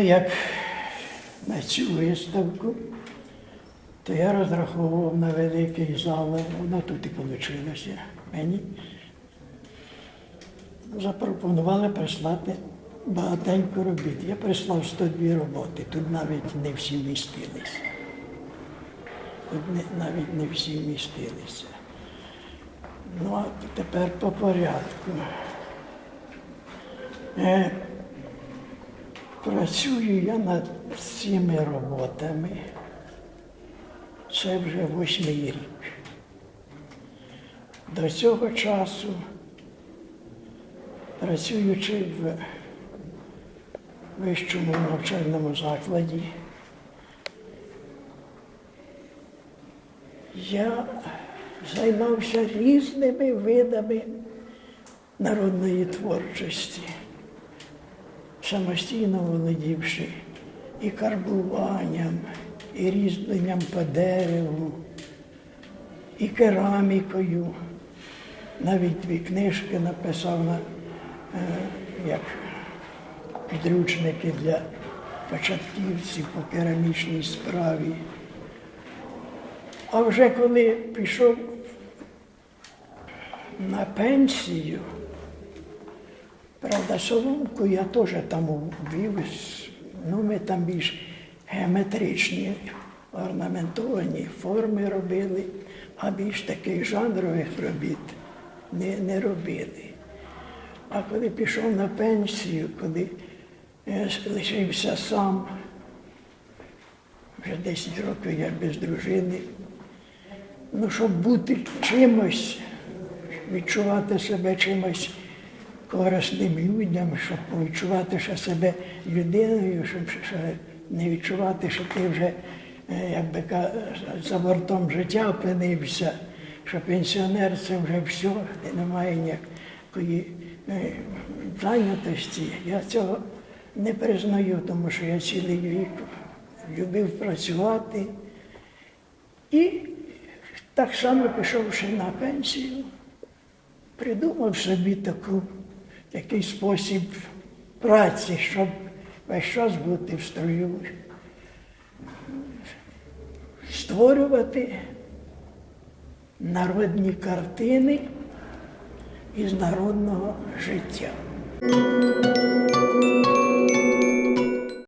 як на цю виставку, то я розраховував на великий зал, воно тут і вийшло. Мені запропонували прислати багатенько робіт. Я прислав 102 роботи, тут навіть не всі вмістилися. Тут навіть не всі вмістилися. Ну, а тепер по порядку. Працюю я над цими роботами. Це вже восьмий рік. До цього часу, працюючи в вищому навчальному закладі, я займався різними видами народної творчості, самостійно володівши і карбуванням, і різьбленням по дереву, і керамікою. Навіть дві книжки написав на, е, як підручники для початківців по керамічній справі. А вже коли пішов на пенсію, правда, соломку я теж там ввів, ну ми там більш геометричні, орнаментовані форми робили, а більш таких жанрових робіт не, не робили. А коли пішов на пенсію, коли е, лишився сам, вже 10 років я без дружини, ну, щоб бути чимось, відчувати себе чимось корисним людям, щоб відчувати ще себе людиною, щоб ще не відчувати, що ти вже е, як би за бортом життя опинився, що пенсіонер це вже все, немає ніякої е, зайнятості. Я цього не признаю, тому що я цілий вік любив працювати. І так само пішовши на пенсію, придумав собі таку, такий спосіб праці, щоб весь час бути в строю, створювати народні картини із народного життя.